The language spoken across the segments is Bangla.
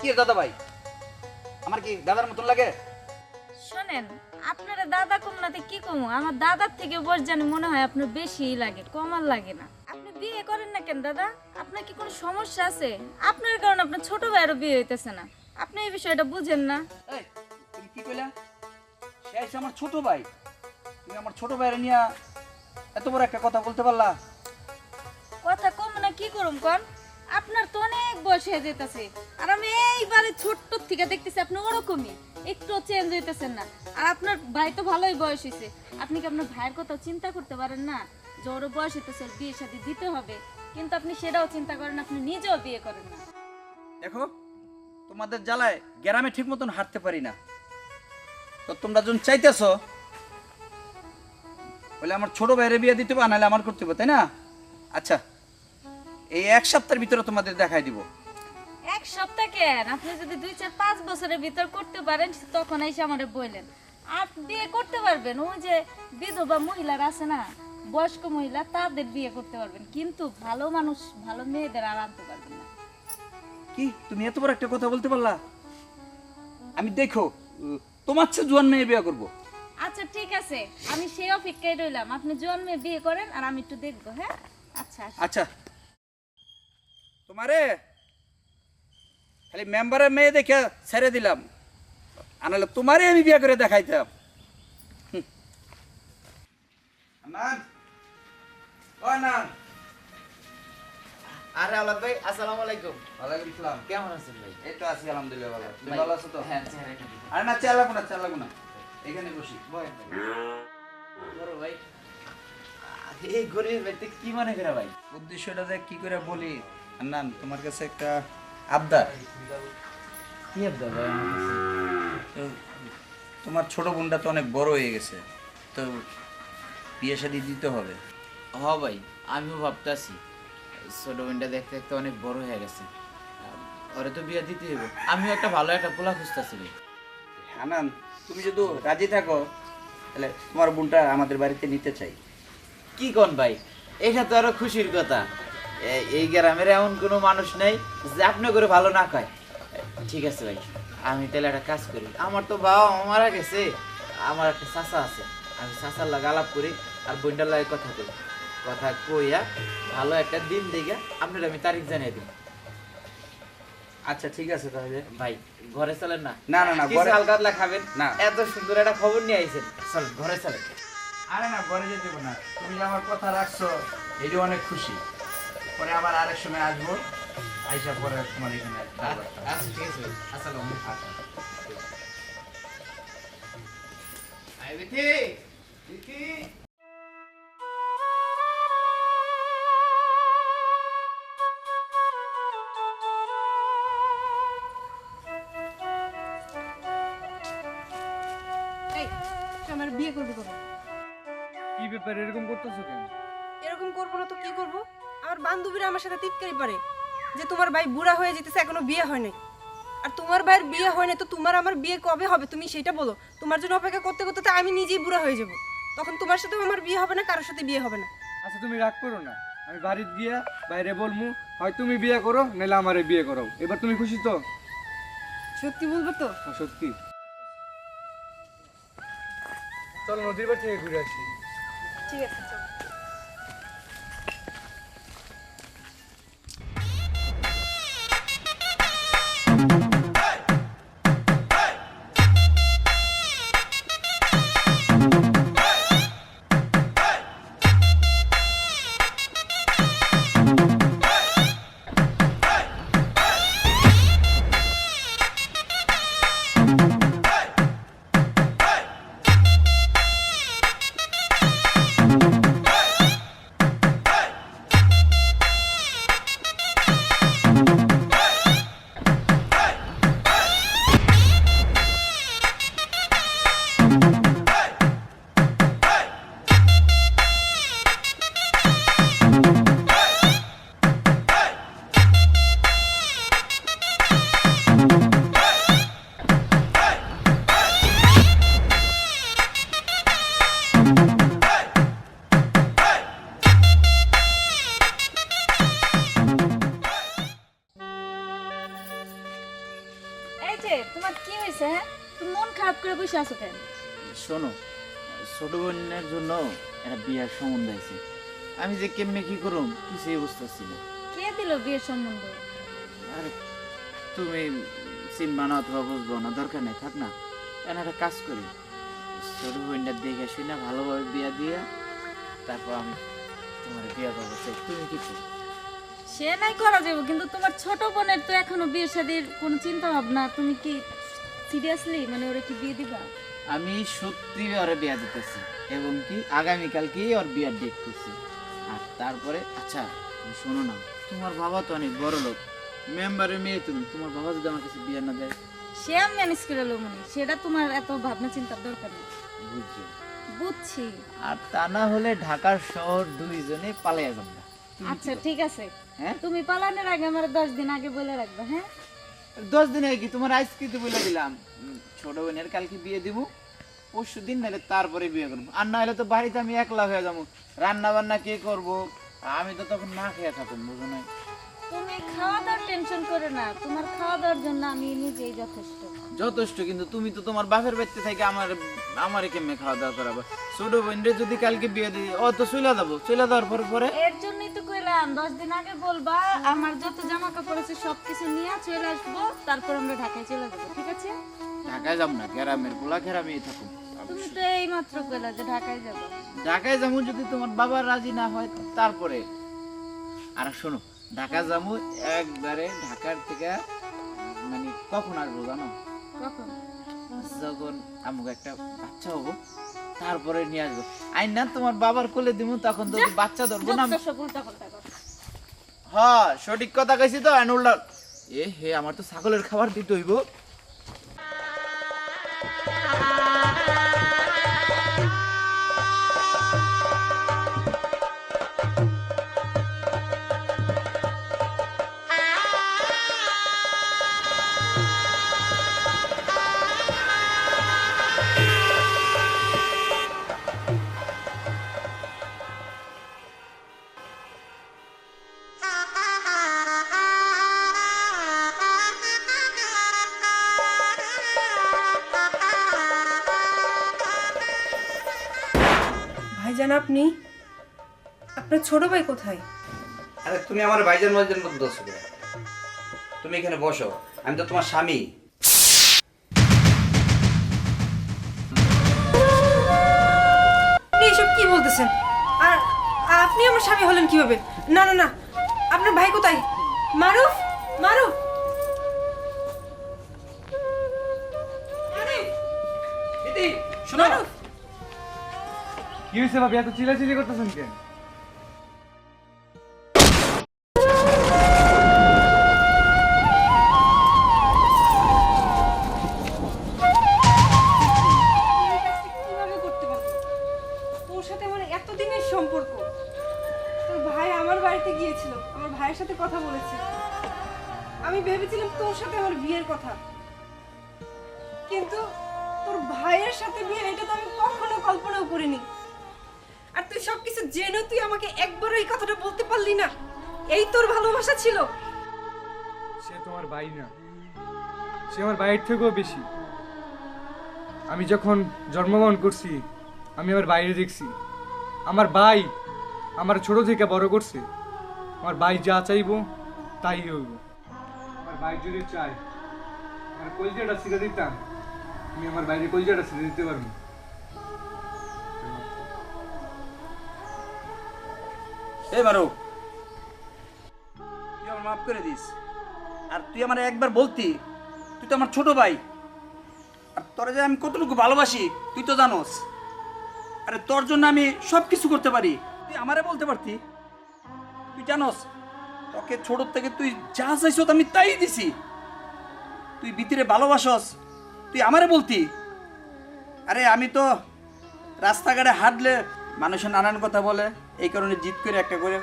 কি দাদা ভাই? আমার কি দাদার মতন লাগে? শোনেন আপনারা দাদা কমলাতে কি কমু? আমার দাদার থেকে বয়স জানি মনে হয় আপনার বেশিই লাগে কমার লাগে না। আপনি বিয়ে করেন না কেন দাদা? আপনার কি কোনো সমস্যা আছে? আপনার কারণে আপনার ছোট ভাইয়েরও বিয়ে হইতেছে না। আপনি এই বিষয়টা বুঝেন না। এই তুমি কি কইলা? সে আমার ছোট ভাই। তুমি আমার ছোট ভাইয়ের নিয়ে এত বড় একটা কথা বলতে পারলা? কথা কম না কি করুম কোন? আপনার তো অনেক বয়স হয়ে যেতেছে আর আমি এইবারে ছোট্ট থেকে দেখতেছি আপনি ওরকমই, একটু চেঞ্জ হইতেছেন না। আর আপনার ভাই তো ভালোই বয়স হয়েছে আপনি কি আপনার ভাইয়ের কথা চিন্তা করতে পারেন না? যে ওর বয়স হইতেছে ওর বিয়ে শাদী দিতে হবে। কিন্তু আপনি সেটাও চিন্তা করেন আপনি নিজেও বিয়ে করেন না। দেখো, তোমাদের জ্বালায় গ্রামে ঠিক মতন হাঁটতে পারি না। তো তোমরা যখন চাইতেছ, বলে আমার ছোট ভাইয়ের বিয়ে দিতে হবে, নাহলে আমার করতে হবে, তাই না? আচ্ছা। এই এক সপ্তাহের ভিতরে তোমাদের দেখাই দিব। এক সপ্তাহ কেন? আপনি যদি দুই চার পাঁচ বছরের ভিতর করতে পারেন তখন এসে আমাদের বললেন। আর বিয়ে করতে পারবেন ওই যে বিধবা মহিলারা আছে না বয়স্ক মহিলা তাদের বিয়ে করতে পারবেন। কিন্তু ভালো মানুষ ভালো মেয়েদের আর আনতে পারবেন না। কি? তুমি এত বড় একটা কথা বলতে পারলা? আমি দেখো তোমার চেয়ে জোয়ান মেয়ে বিয়ে করব। আচ্ছা ঠিক আছে। আমি সেই অপেক্ষায় রইলাম। আপনি জোয়ান মেয়ে বিয়ে করেন আর আমি একটু দেখব হ্যাঁ? আচ্ছা আচ্ছা। তোমারে? খালি মেম্বারের মেয়ে দেখে ছেড়ে দিলাম। আনালে তোমারে আমি বিয়ে করে দেখাইতাম। হুম। আনান ও আনান আরে আলাদ ভাই আসসালামু আলাইকুম। ওয়ালাইকুম সালাম। কেমন আছেন ভাই? এই তো আছি আলহামদুলিল্লাহ ভালো। তুমি ভালো আছো তো? হ্যাঁ আরে না চালাবো না চালাবো না। এখানে বসি। বয়েন ভাই। এই গরিবের কি মনে করে ভাই? উদ্দেশ্যটা যে কি করে বলি আন্নান তোমার কাছে একটা আবদার। কি আবদা ভাই তোমার ছোট বোনটা তো অনেক বড় হয়ে গেছে তো বিয়ে শাদি দিতে হবে। হ ভাই আমিও ভাবতেছি। ছোট বোনটা দেখতে দেখতে অনেক বড় হয়ে গেছে। ওরে তো বিয়ে দিতে হবে। আমিও একটা ভালো একটা পোলা খুঁজতেছি ভাই। আনান তুমি যদি রাজি থাকো তাহলে তোমার বোনটা আমাদের বাড়িতে নিতে চাই। কি কোন ভাই? এটা তো আরও খুশির কথা। এই গ্রামের এমন কোনো মানুষ নেই যে আপনি করে ভালো না কয় ঠিক আছে ভাই আমি তাহলে একটা কাজ করি। আমার তো বাবা মারা গেছে আমার একটা চাচা আছে। আমি চাচার লাগে আলাপ করি আর বোনটার লাগে কথা কই। কথা কইয়া ভালো একটা দিন দেখে আপনার আমি তারিখ জানিয়ে দিই। আচ্ছা ঠিক আছে তাহলে। ভাই ঘরে চলেন না। না, না, না, ঘরে- হালকা হালকা খাবেন? না। এত সুন্দর একটা খবর নিয়ে আইছেন। চল ঘরে চলেন। আরে না ঘরে যেতে না। তুমি আমার কথা রাখছো এটা অনেক খুশি। পরে আবার আরেক সময় আসব। আইসা পরে তোমার এখানে। আচ্ছা ঠিক আছে। আসসালামু আলাইকুম। আই বিথি বিথি আমার বিয়ে করবি কবে কি ব্যাপার এরকম করতেছো কেন? এরকম করব না তো কি করব? আমার বান্ধবীরা আমার সাথে টিটকারি পারে যে তোমার ভাই বুড়া হয়ে যেতেছে এখনও বিয়ে হয় নাই। আর তোমার ভাইয়ের বিয়ে হয় নাই তো তোমার আমার বিয়ে কবে হবে? তুমি সেটা বলো। তোমার জন্য অপেক্ষা করতে করতে তো আমি নিজেই বুড়া হয়ে যাব। তখন তোমার সাথেও আমার বিয়ে হবে না কারোর সাথে বিয়ে হবে না। আচ্ছা তুমি রাগ করো না। আমি বাড়িতে গিয়া বাইরে বলমু হয় তুমি বিয়ে করো নাহলে আমারে বিয়ে করো এবার তুমি খুশি তো? সত্যি বলব তো? হ্যাঁ, সত্যি। চল নদীর বাড়ি থেকে ঘুরে আসি। ঠিক আছে চলো। বসে আছো কেন? শোনো ছোট বোনের জন্য একটা বিয়ার সম্বন্ধ আছে। আমি যে কেমনে কি করুম কিছুই বুঝতেছি না। কে দিল বিয়ের সম্বন্ধ? আরে তুমি চিনবা না অথবা বুঝব না দরকার নেই থাক না। এনে একটা কাজ করি। ছোট বোনটা দেখে শুনে ভালোভাবে বিয়া দিয়ে তারপর আমি তোমার বিয়া করব। তুমি কি করো? সে নাই করা যাবে কিন্তু তোমার ছোট বোনের তো এখনও বিয়ের শাদীর কোনো চিন্তা ভাবনা। তুমি কি সিরিয়াসলি মানে ওরা কি বিয়ে দিবা? আমি সত্যি ওরে বিয়া দিতেছি এবং কি আগামীকালকেই ওর বিয়ার ডেট করছি। আর তারপরে আচ্ছা শোনো না তোমার বাবা তো অনেক বড় লোক। মেম্বারের মেয়ে তুমি তোমার বাবা যদি আমার কাছে বিয়া না দেয়? সে আমি ম্যানেজ করে এলো মনে সেটা তোমার এত ভাবনা চিন্তার দরকার নেই। বুঝছ। বুঝছি। আর তা না হলে ঢাকার শহর দুইজনে পালিয়ে যাব। আচ্ছা ঠিক আছে। হ্যাঁ? তুমি পালানোর আগে আমার দশ দিন আগে বলে রাখবে হ্যাঁ? দশ দিন কি তোমার আইসক্রিম বলে দিলাম। ছোট বোনের কালকে বিয়ে দিব পরশু দিন নাহলে তারপরে বিয়ে করব। আর না হলে তো বাড়িতে আমি একলা হয়ে যাব। রান্না বান্না কে করব? আমি তো তখন না খেয়ে থাকুন বুঝো না তুমি খাওয়া দাওয়ার টেনশন করে না। তোমার খাওয়া দাওয়ার জন্য আমি নিজেই যথেষ্ট। যথেষ্ট কিন্তু তুমি তো তোমার বাপের বাড়িতে থেকে আমার আমারে কেমনে খাওয়া দাওয়া করাবো? ছোট বোনরে যদি কালকে বিয়ে দিই ও তো চলে যাব। চলে যাওয়ার পরে পরে? এর জন্যই তো কইলাম দশ দিন আগে বলবা আমার যত জামা কাপড় আছে সব কিছু নিয়ে চলে আসব তারপর আমরা ঢাকায় চলে যাব ঠিক আছে? ঢাকায় যাব না গ্রামের পোলা গ্রামেই থাকুন। তুমি তো এই মাত্র কইলা যে ঢাকায় যাব। ঢাকায় যাব যদি তোমার বাবা রাজি না হয় তারপরে। আর শোনো ঢাকা যাব একবারে ঢাকার থেকে মানে কখন আসব জানো? কখন? যখন আমাকে একটা বাচ্চা হব তারপরে নিয়ে আসব। আইন না তোমার বাবার কোলে দিব তখন তো বাচ্চা ধরবো না যত সব উল্টাপাল্টা কথা। হ্যাঁ সঠিক কথা কইছি তো আনুল্লাহ এ হে আমার তো ছাগলের খাবার দিতে হইব। আপনি? আপনার ছোট ভাই কোথায়? আরে তুমি আমার ভাইজান ভাইজান মতো দোষ তুমি এখানে বসো আমি তো তোমার স্বামী। আপনি এসব কি বলতেছেন? আর আপনি আমার স্বামী হলেন কীভাবে? না না না আপনার ভাই কোথায়? মারুফ। মারুফ দিদি শোনো। মারুফ। কি হয়েছে ভাবি? এত চিলাচিলি করতেছেন কেন? গিয়েছিল, আমার ভাইয়ের সাথে কথা বলেছে আমি ভেবেছিলাম তোর সাথে আমার বিয়ের কথা। কিন্তু তোর ভাইয়ের সাথে বিয়ে, এটা তো আমি কখনো কল্পনাও করিনি। সবকিছু জেনে তুই আমাকে একবারও এই কথাটা বলতে পারলি না। এই তোর ভালোবাসা ছিল। সে তোমার ভাই না। সে আমার ভাইয়ের থেকেও বেশি। আমি যখন জন্মগ্রহণ করছি, আমি আমার বাইরে দেখছি। আমার ভাই আমার ছোট থেকে বড় করছে। আমার ভাই যা চাইব, তাই হইব। আমার ভাই যদি চাই আমার কলজাটা ছিঁড়ে দিতাম। আমি আমার বাইরে কলজাটা ছিঁড়ে দিতে পারব। এই মারো, তুই আমার মাফ করে দিস। আর তুই একবার বলতি, তুই তো আমার ভাই। আর যে আমি কতটুকু ভালোবাসি, তুই তো জানোস। আরে তোর জন্য আমি সব কিছু করতে পারি। তুই আমারে বলতে পারতি? তুই তোকে ছোট থেকে তুই যা চাইছ আমি তাই দিছি। তুই ভিতরে ভালোবাসস, তুই আমারে বলতি। আরে আমি তো রাস্তাঘাটে হাঁটলে মানুষের নানান কথা বলে, এই কারণে জিত করে একটা করে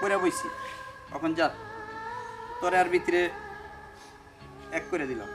করে বইছি। তখন যা, তোরে আর ভিতরে এক করে দিলাম।